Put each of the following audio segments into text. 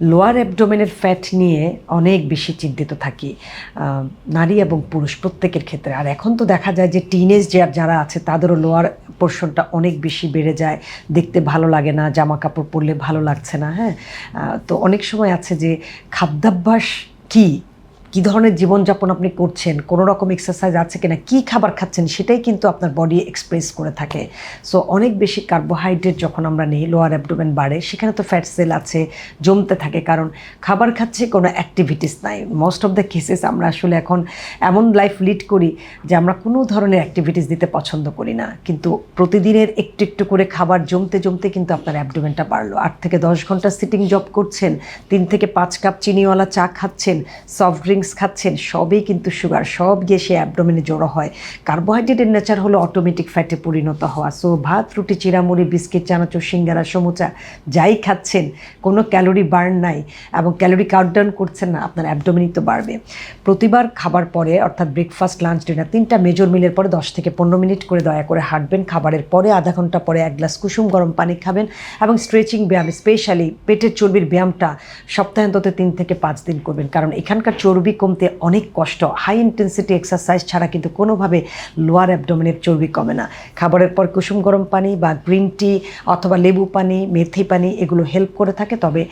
Lower অ্যাবডোমেনের fat নিয়ে অনেক বেশি চিন্তিত থাকি। নারী এবং পুরুষ প্রত্যেকের ক্ষেত্রে। আর এখন তো দেখা যায় যে টিনেজ যারা আছে, তাদেরও লোয়ার পোর্শনটা অনেক বেশি বেড়ে যায়। দেখতে ভালো লাগে না জামা কাপড় পরলে ভালো লাগছে না হ্যাঁ? তো অনেক সময় আছে যে খাদ্যাভ্যাস কী? কী ধরনের জীবনযাপন আপনি করছেন? কোনো রকম এক্সারসাইজ আছে কিনা? কী খাবার খাচ্ছেন? সেটাই কিন্তু আপনার বডি এক্সপ্রেস করে থাকে। সো অনেক বেশি কার্বোহাইড্রেট যখন আমরা নিই লোয়ার অ্যাবডোমেন বাড়ে, সেখানে তো ফ্যাট সেল আছে, জমতে থাকে। কারণ খাবার খাচ্ছে কোনো অ্যাক্টিভিটিস নাই। মোস্ট অফ দ্য কেসেস আমরা আসলে এখন এমন লাইফ লিড করি যে আমরা কোনো ধরনের অ্যাক্টিভিটিস দিতে পছন্দ করি না। কিন্তু প্রতিদিনের একটু একটু করে খাবার জমতে জমতে কিন্তু আপনার অ্যাবডোমেনটা বাড়লো। আট থেকে দশ ঘণ্টা সিটিং জব করছেন, তিন থেকে পাঁচ কাপ চিনিওয়ালা চা খাচ্ছেন সফট ড্রিঙ্কস খাচ্ছেন, সবই কিন্তু সুগার সব গিয়ে সে অ্যাবডোমেনে জড়ো হয়। কার্বোহাইড্রেটের নেচার হলো অটোমেটিক ফ্যাটে পরিণত হওয়া। সো ভাত, রুটি চিরামুড়ি বিস্কিট চানাচুর, সিঙ্গারা, সমুচা, যাই খাচ্ছেন, কোনো ক্যালোরি বার্ন নাই এবং ক্যালোরি কাউন্টডাউন করছেন না, আপনার অ্যাবডোমেনই তো বাড়বে। প্রতিবার খাবার পরে, অর্থাৎ ব্রেকফাস্ট লাঞ্চ ডিনার তিনটা মেজর মিলের পরে দশ থেকে পনেরো মিনিট করে দয়া করে হাঁটবেন। খাবারের পরে আধা ঘণ্টা পরে এক গ্লাস কুসুম গরম পানি খাবেন এবং স্ট্রেচিং ব্যায়াম স্পেশালি পেটের চর্বির ব্যায়ামটা সপ্তাহে অন্তত তিন থেকে পাঁচ দিন করবেন। কারণ এখানকার চর্বি কমতে অনেক কষ্ট। হাই ইন্টেন্সিটি এক্সারসাইজ ছাড়া কিন্তু কোনোভাবে লোয়ার অ্যাবডোমেনের চর্বি কমে না। খাবারের পর কুসুম গরম পানি বা গ্রিন টি অথবা লেবু পানি, মেথি পানি এগুলো হেল্প করে থাকে, তবে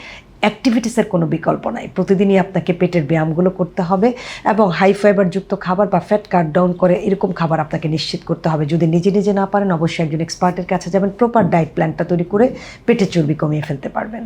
অ্যাক্টিভিটিসের কোনো বিকল্প নাই। প্রতিদিনই আপনাকে পেটের ব্যায়ামগুলো করতে হবে এবং হাই ফাইবারযুক্ত খাবার বা ফ্যাট কাট ডাউন করে এরকম খাবার আপনাকে নিশ্চিত করতে হবে। যদি নিজে নিজে না পারেন, অবশ্যই একজন এক্সপার্টের কাছে যাবেন। প্রপার ডায়েট প্ল্যানটা তৈরি করে পেটের চর্বি কমিয়ে ফেলতে পারবেন।